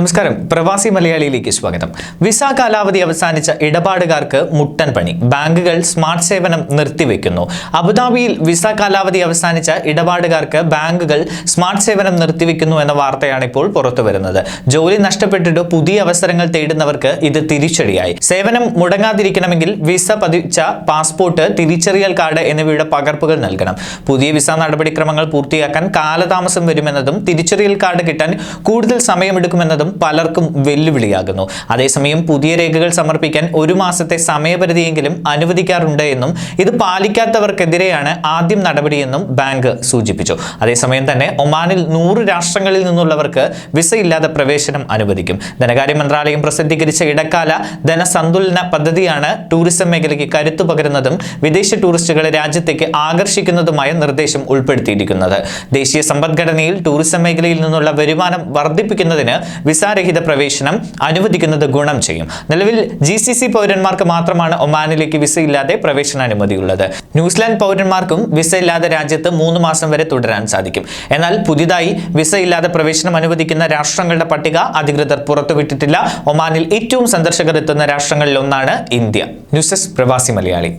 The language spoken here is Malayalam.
നമസ്കാരം. പ്രവാസി മലയാളിയിലേക്ക് സ്വാഗതം. വിസ കാലാവധി അവസാനിച്ച ഇടപാടുകാർക്ക് മുട്ടൻ പണി. ബാങ്കുകൾ സ്മാർട്ട് സേവനം നിർത്തിവെക്കുന്നു. അബുദാബിയിൽ വിസ കാലാവധി അവസാനിച്ച ഇടപാടുകാർക്ക് ബാങ്കുകൾ സ്മാർട്ട് സേവനം നിർത്തിവെക്കുന്നു എന്ന വാർത്തയാണ് ഇപ്പോൾ പുറത്തു വരുന്നത് ജോലി നഷ്ടപ്പെട്ടിട്ട് പുതിയ അവസരങ്ങൾ തേടുന്നവർക്ക് ഇത് തിരിച്ചടിയായി. സേവനം മുടങ്ങാതിരിക്കണമെങ്കിൽ വിസ പതിച്ച പാസ്പോർട്ട് തിരിച്ചറിയൽ കാർഡ് എന്നിവയുടെ പകർപ്പുകൾ നൽകണം. പുതിയ വിസ നടപടിക്രമങ്ങൾ പൂർത്തിയാക്കാൻ കാലതാമസം വരുമെന്നതും തിരിച്ചറിയൽ കാർഡ് കിട്ടാൻ കൂടുതൽ സമയമെടുക്കുമെന്നതും പലർക്കും വെല്ലുവിളിയാകുന്നു. അതേസമയം പുതിയ രേഖകൾ സമർപ്പിക്കാൻ ഒരു മാസത്തെ സമയപരിധിയെങ്കിലും അനുവദിക്കാറുണ്ട് എന്നും ഇത് പാലിക്കാത്തവർക്കെതിരെയാണ് ആദ്യം നടപടിയെന്നും ബാങ്ക് സൂചിപ്പിച്ചു. അതേസമയം തന്നെ ഒമാനിൽ നൂറ് രാഷ്ട്രങ്ങളിൽ നിന്നുള്ളവർക്ക് വിസ ഇല്ലാതെ പ്രവേശനം അനുവദിക്കും. ധനകാര്യ മന്ത്രാലയം പ്രസിദ്ധീകരിച്ച ഇടക്കാല ധനസന്തുലന പദ്ധതിയാണ് ടൂറിസം മേഖലയ്ക്ക് കരുത്തു പകരുന്നതും വിദേശ ടൂറിസ്റ്റുകളെ രാജ്യത്തേക്ക് ആകർഷിക്കുന്നതുമായ നിർദ്ദേശം ഉൾപ്പെടുത്തിയിരിക്കുന്നത്. ദേശീയ സമ്പദ്ഘടനയിൽ ടൂറിസം മേഖലയിൽ നിന്നുള്ള വരുമാനം വർദ്ധിപ്പിക്കുന്നതിന് വിസാരഹിത പ്രവേശനം അനുവദിക്കുന്നത് ഗുണം ചെയ്യും. നിലവിൽ ജി സി സി പൗരന്മാർക്ക് മാത്രമാണ് ഒമാനിലേക്ക് വിസ ഇല്ലാതെ പ്രവേശനാനുമതിയുള്ളത്. ന്യൂസിലാൻഡ് പൗരന്മാർക്കും വിസ ഇല്ലാതെ രാജ്യത്ത് മൂന്ന് മാസം വരെ തുടരാൻ സാധിക്കും. എന്നാൽ പുതിയതായി വിസ ഇല്ലാതെ പ്രവേശനം അനുവദിക്കുന്ന രാഷ്ട്രങ്ങളുടെ പട്ടിക അധികൃതർ പുറത്തുവിട്ടിട്ടില്ല. ഒമാനിൽ ഏറ്റവും സന്ദർശകർ എത്തുന്ന രാഷ്ട്രങ്ങളിൽ ഒന്നാണ് ഇന്ത്യ. ന്യൂസ് പ്രവാസി മലയാളി.